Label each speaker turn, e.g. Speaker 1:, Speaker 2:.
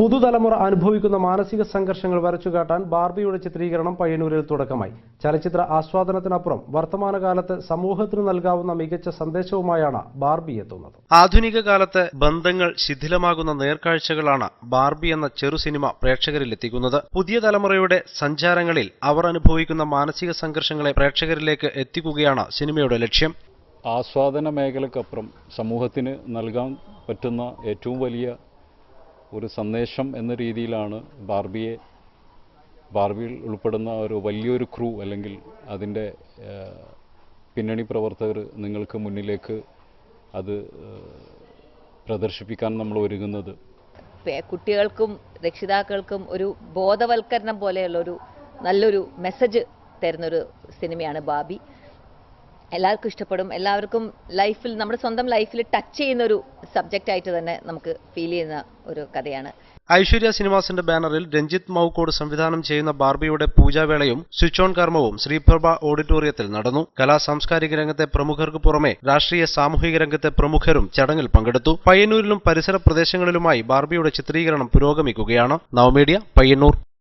Speaker 1: പുതുതലമുറ അനുഭവിക്കുന്ന മാനസിക സംഘർഷങ്ങൾ വരച്ചുകാട്ടാൻ ബാർബിയുടെ ചിത്രീകരണം പയ്യന്നൂരിൽ തുടക്കമായി. ചലച്ചിത്ര ആസ്വാദനത്തിനപ്പുറം വർത്തമാനകാലത്ത് സമൂഹത്തിന് നൽകാവുന്ന മികച്ച സന്ദേശവുമായാണ് ബാർബി എത്തുന്നത്. ആധുനിക കാലത്ത് ബന്ധങ്ങൾ ശിഥിലമാകുന്ന നേർക്കാഴ്ചകളാണ് ബാർബി എന്ന ചെറു സിനിമ പ്രേക്ഷകരിൽ എത്തിക്കുന്നത്. പുതിയ തലമുറയുടെ സഞ്ചാരങ്ങളിൽ അവർ അനുഭവിക്കുന്ന മാനസിക സംഘർഷങ്ങളെ പ്രേക്ഷകരിലേക്ക് എത്തിക്കുകയാണ് സിനിമയുടെ ലക്ഷ്യം.
Speaker 2: ആസ്വാദന മേഖലക്കപ്പുറം സമൂഹത്തിന് നൽകാൻ പറ്റുന്ന ഏറ്റവും വലിയ ഒരു സന്ദേശം എന്ന രീതിയിലാണ് ബാർബിയെ ബാർബിയിൽ ഉൾപ്പെടുന്ന ഒരു വലിയൊരു ക്രൂ അല്ലെങ്കിൽ അതിന്റെ പിന്നണി പ്രവർത്തകർ നിങ്ങൾക്ക് മുന്നിലേക്ക് അത് പ്രദർശിപ്പിക്കാൻ നമ്മൾ ഒരുങ്ങുന്നത്.
Speaker 3: കുട്ടികൾക്കും രക്ഷിതാക്കൾക്കും ഒരു ബോധവൽക്കരണം പോലെയുള്ള ഒരു നല്ലൊരു മെസ്സേജ് തരുന്നൊരു സിനിമയാണ് ബാബി. എല്ലാവർക്കും ഇഷ്ടപ്പെടും. എല്ലാവർക്കും ലൈഫിൽ നമ്മുടെ സ്വന്തം ലൈഫിൽ ടച്ച് ചെയ്യുന്ന ഒരു സബ്ജക്റ്റ് ആയിട്ട് തന്നെ നമുക്ക് ഫീൽ ചെയ്യുന്ന ഒരു കഥയാണ്.
Speaker 1: ഐശ്വര്യ സിനിമാസിന്റെ ബാനറിൽ രഞ്ജിത്ത് മൗക്കോട് സംവിധാനം ചെയ്യുന്ന ബാർബിയുടെ പൂജാവേളയും സ്വിച്ച് ഓൺ കർമ്മവും ശ്രീപ്രഭ ഓഡിറ്റോറിയത്തിൽ നടന്നു. കലാ സാംസ്കാരിക രംഗത്തെ പ്രമുഖർക്ക് പുറമെ രാഷ്ട്രീയ സാമൂഹിക രംഗത്തെ പ്രമുഖരും ചടങ്ങിൽ പങ്കെടുത്തു. പയ്യന്നൂരിലും പരിസര പ്രദേശങ്ങളിലുമായി ബാർബിയുടെ ചിത്രീകരണം പുരോഗമിക്കുകയാണ്. നവമീഡിയ പയ്യന്നൂർ.